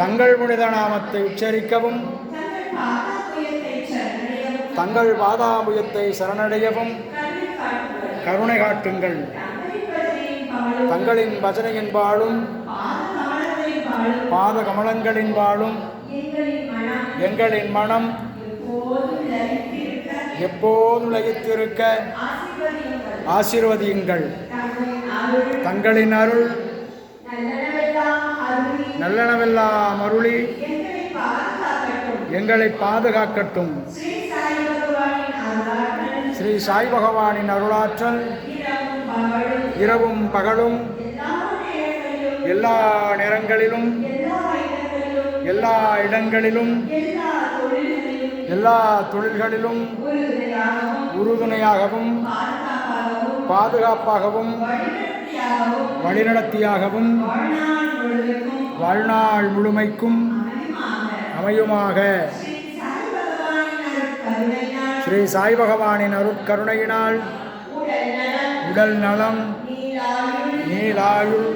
தங்கள் புனித நாமத்தை உச்சரிக்கவும். தங்கள் பாதாபுயத்தை சரணடையவும். கருணை காட்டுங்கள். தங்களின் பஜனையின் பாலும் பாத கமலங்களின் பாலும் எங்களின் மனம் எப்போதும் லகித்திருக்க ஆசீர்வதியுங்கள். தங்களின் அருள் நல்லனவெல்லாம் அருளி எங்களை பாதுகாக்கட்டும். ஸ்ரீ சாய் பகவானின் அருளாற்றல். இரவும் பகலும். எல்லா நேரங்களிலும். எல்லா இடங்களிலும். எல்லா தொழில்களிலும். உறுதுணையாகவும். பாதுகாப்பாகவும். வழிநடத்தியாகவும். வாழ்நாள் முழுமைக்கும் அமையுமாக. ஸ்ரீ சாய் பகவானின் அருட்கருணையினால் உடல் நலம் நீலாயுள்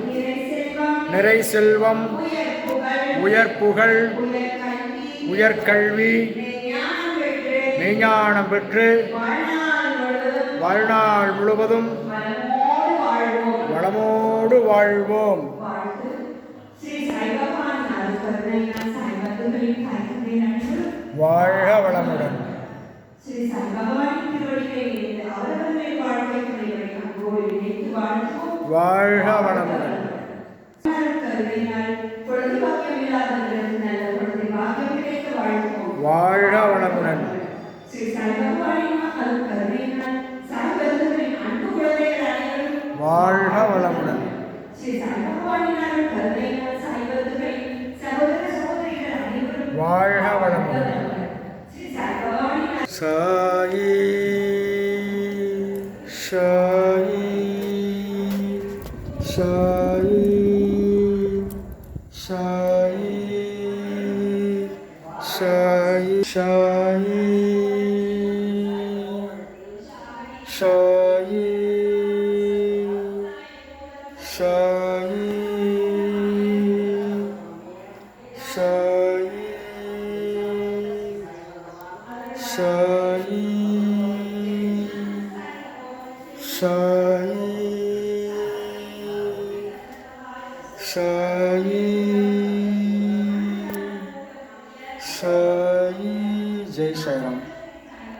நிறை செல்வம் உயர் புகழ் உயர்கல்வி மெய்ஞானம் பெற்று வாழ்நாள் முழுவதும் வளமோடு வாழ்வோம். வாழ்க வளமுடன். ஸ்ரீ சங்கபவானின் திருவடிகளில் அவரவர்கள் வாழ்க்கை முறைகளை அன்போடு இணைத்து வாழ்வோம் வளமுடன். கருதினால் வளமுடன். ஸ்ரீ வளமுடன். ஸ்ரீ வளமுடன். பகவானின் சாயி சாயி சாயி சாயி சாயி சாயி சாயி সাই সাই সাই সাই জয় সাইরাম।